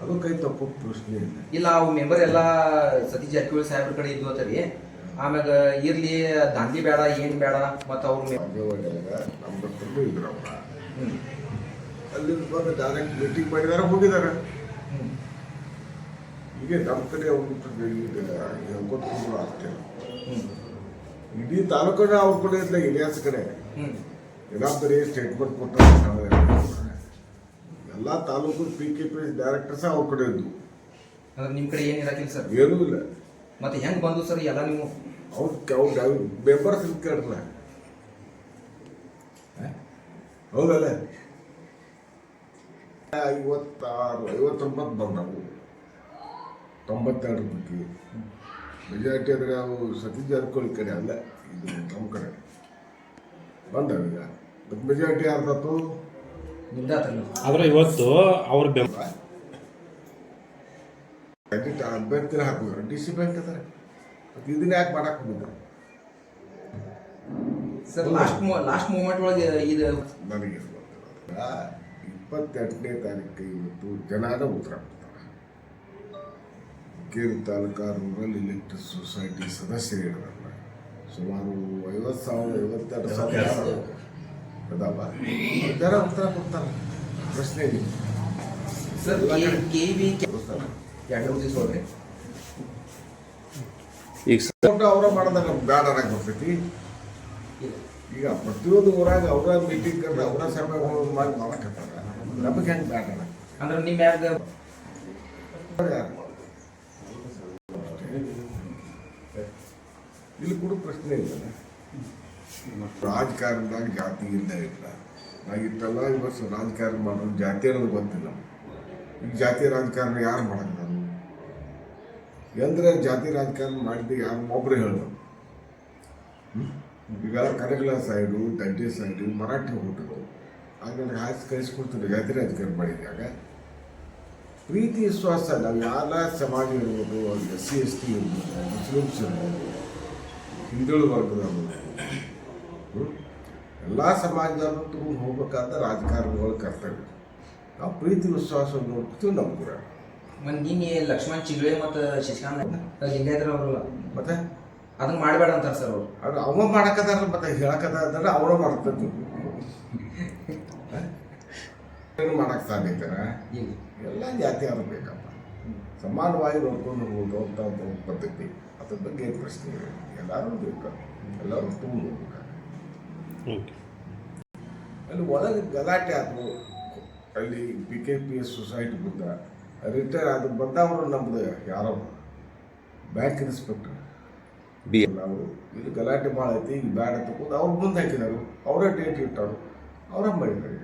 ಅದು ಕೈ ತಪ್ಪು ಪ್ರಶ್ನೆ ಇಲ್ಲ ಇಲ್ಲ ಅವು ಮೆಂಬರ್ ಎಲ್ಲ ಸತೀಶ್ ಜಾರಕಿಹೊಳಿ ಸಾಹೇಬ್ರ ಕಡೆ ಇದ್ದು ಅಂತ ರೀ ಆಮ್ಯಾಗ ಇರ್ಲಿ ದಾಂಧಿ ಬೇಡ ಏನ್ ಬೇಡ ಮತ್ತ ಅವ್ರ ನಮ್ಮ ಡಾಕ್ಟರ್ಗೂ ಇದ್ರು ಅವ್ರ. ಹ್ಮ್. ಅಲ್ಲಿಂದ ಬಂದು ಡೈರೆಕ್ಟ್ ಮೀಟಿಂಗ್ ಮಾಡಿದಾರೆ ಹೋಗಿದ್ದಾರೆ ಹೀಗೆ ಈಗ ನಮ್ಮ ಕಡೆ ಅವ್ರು ಈಗ ಹೇಳ್ಕೊಟ್ಕೊಂಡು ಆಗ್ತಿಲ್ಲ. ಇಡೀ ತಾಲೂಕನ್ನ ಅವ್ರ ಕಡೆ ಇಲ್ಲ ಇಲಿಯಾಸ್ ಕಡೆ. ಎಲ್ಲ ಬರೀ ಸ್ಟೇಟ್ಮೆಂಟ್ ಕೊಟ್ಟ ಎಲ್ಲ taluk P K P directors ಅವ್ರ ಕಡೆ ಇದ್ವು ಅಂದ್ರೆ ನಿಮ್ ಕಡೆ ಏನು ಇರಾಕಿಲ್ಲ ಸರ್? ಏನೂ ಇಲ್ಲ. ಮತ್ತೆ ಹೆಂಗ್ ಬಂದು ಸರ್ ಎಲ್ಲ ನೀವು? ಅವ್ರು ಅವ್ರು ಮೆಂಬರ್ಸ್ ಕೇಳಲ್ಲ ಹೌದಲ್ಲ? ಐವತ್ತಾರು ಐವತ್ತೊಂಬತ್ತು ಬಂದವು. ತೊಂಬತ್ತೆರಡು ಬಗ್ಗೆ. ಮೆಜಾರಿಟಿ ಅಂದರೆ ಅವು ಸತೀಶ್ ಜಾರಕಿಹೊಳಿ ಕಡೆ ಅಲ್ಲ ಇದು ನಮ್ಮ ಕಡೆ. ಬಂದವೀಗ ಮತ್ತು ಮೆಜಾರಿಟಿ ಯಾರು ನಿಮ್ದಾತಲ್ಲ ಆದ್ರೆ ಇವತ್ತು ಅವ್ರ ಬೆಂಬ ಕ್ಯಾಂಡಿಡೇಟ್ ಅಭ್ಯರ್ಥಿನ ಹಾಕಿದ್ರು ಡಿ ಸಿ ಬ್ಯಾಂಕ್ ಅದಾರೆ ಇದನ್ನ ಯಾಕೆ ಮಾಡಕ್ ಹೋಗಿದ್ರು ಸರ್ ಲಾಸ್ಟ್ ಲಾಸ್ಟ್ ಮೂಮೆಂಟ್ ಒಳಗೆ ಇದು ನನಗೆ ಇಪ್ಪತ್ತೆಂಟನೇ ತಾರೀಕು ಇವತ್ತು ಜನಾನ ಉತ್ತರ ಕೊಡ್ತಾರೆ. ಕೇರಿ ತಾಲೂಕಾ ರೂರಲ್ ಎಲೆಕ್ಟ್ರಿಕ್ ಸೊಸೈಟಿ ಸದಸ್ಯರಿರಲ್ಲ ಸುಮಾರು ಐವತ್ತು ಸಾವಿರ ಐವತ್ತೆರಡು ಸಾವಿರ ಅದಾವ ಜನ ಉತ್ತರ ಕೊಡ್ತಾರೆ? ಪ್ರಶ್ನೆ ಇದೆ. Sir K V? ಎರಡು ದಿವಸ ಒಳಗೆ ಈಗ ಫೋಟೋ ಅವರ ಮಾಡಿದಾಗ ಬ್ಯಾಡ ಅನ್ನಕ್ಕೆ ಬರ್ತೈತಿ ಈಗ ಪ್ರತಿಯೊಂದು ಊರಾಗ ಅವರ ಮೀಟಿಂಗ್ ಕರೆದು ಅವರ ಸಭೆಗಳು ಮಾಡಿ ಮಾಡಕತ್ತಾರ. ನಮಗೆ ಹೆಂಗೆ ಬ್ಯಾಡ ಅಂದ್ರೆ ನಿಮ್ಮ ಮ್ಯಾಗ ಇಲ್ಲಿ ಕೂಡ ಪ್ರಶ್ನೆ ಇಲ್ಲ ರಾಜಕಾರಣದಾಗ ಜಾತಿ ಇಲ್ಲ ಇಲ್ಲ ನಾ ಇಟ್ಟೆಲ್ಲ ಇವತ್ತು ರಾಜಕಾರಣ ಮಾಡೋದು ಜಾತಿ ಅನ್ನೋದು ಗೊತ್ತಿಲ್ಲ. ಈಗ ಜಾತಿ ರಾಜಕಾರಣ ಯಾರು ಮಾಡಕ್ಕಾರು ಎಂದ್ರೆ ಜಾತಿ ರಾಜಕಾರಣ ಮಾಡಿದ್ದು ಯಾರು? ಒಬ್ರು ಹೇಳೋದು? ಈಗ ಕನಗಲ ಸೈಡು, ದಂಡಿ ಸೈಡು, ಮರಾಠಿ ಹುಟ್ಟರು ಆಗ ನನಗೆ ಹಾಕಿ ಕಳಿಸ್ಕೊಡ್ತಾರೆ ಜಾತಿ ರಾಜಕಾರಣ ಮಾಡಿದಾಗ ಪ್ರೀತಿ ವಿಶ್ವಾಸ ನಾವು ಯಾರ ಸಮಾಜ ಇರ್ಬೋದು, ಎಸ್ ಸಿ, ಎಸ್ ಟಿ ಇರ್ಬೋದು, ಮುಸ್ಲಿಮ್ಸ್ ಇರ್ಬೋದು ಹಿಂದುಳಿದ ವರ್ಗದವರು? ಎಲ್ಲ ಸಮಾಜದವರು ತುಂಬ ಹೋಗ್ಬೇಕಾದ ರಾಜಕಾರಣಿಗಳ ಕರ್ತವ್ಯ. ನಾವು ಪ್ರೀತಿ ವಿಶ್ವಾಸ ನೋಡ್ತೀವಿ ನಮ್ಮ ಗುರ ಮತ್ತೆ ನಿನ್ನೆ ಲಕ್ಷ್ಮಣ್ ಚಿಗಳೆ ಮತ್ತು ಶಶಿಕಾಂತ್ ಲಿಂಗಾಯತರ ಅವರಲ್ಲ ಮತ್ತೆ? ಅದನ್ನ ಮಾಡಬೇಡ ಅಂತ ಸರ್ ಅವರು. ಅವ್ರು ಅವ ಮಾಡಕದಾರ ಮತ್ತೆ ಹೇಳಕದಾರ ಅವರ ಮಾಡ್ತದ್ದು ಏನು ಮಾಡಕ್ ಸಾಧ್ಯತರ ಎಲ್ಲ ಜಾತಿ ಅವ್ರು ಬೇಕಪ್ಪ. ಸಮಾನವಾಗಿ ನೋಡ್ಕೊಂಡು ಅಂತ ಒಂದು ಪದ್ಧತಿ. ಅದ್ರ ಬಗ್ಗೆ ಏನು ಪ್ರಶ್ನೆ ಎಲ್ಲರೂ ಬೇಕು. ಎಲ್ಲರೂ ತುಂಬ ಹೋಗ್ಬೇಕು. ಅಲ್ಲಿ ಒಳಗೆ ಗಲಾಟೆ ಆದವು. ಅಲ್ಲಿ P K P S society ಬಂದ ರಿಟೈರ್ ಆದ ಬಂದವರು ನಮ್ದು ಯಾರೋ ಬ್ಯಾಂಕ್ ಇನ್ಸ್ಪೆಕ್ಟರ್ ಬಿ. ನಾವು ಇದು ಗಲಾಟೆ ಭಾಳ ಐತಿ ಈಗ ಬ್ಯಾಡ ತಗೊಂಡು ಅವ್ರು ಮುಂದೆ ಹಾಕಿದಾರು. ಅವರೇ ಡೇಟ್ ಇಟ್ಟರು. ಅವರೇ ಮಾಡಿದ್ದಾರೆ.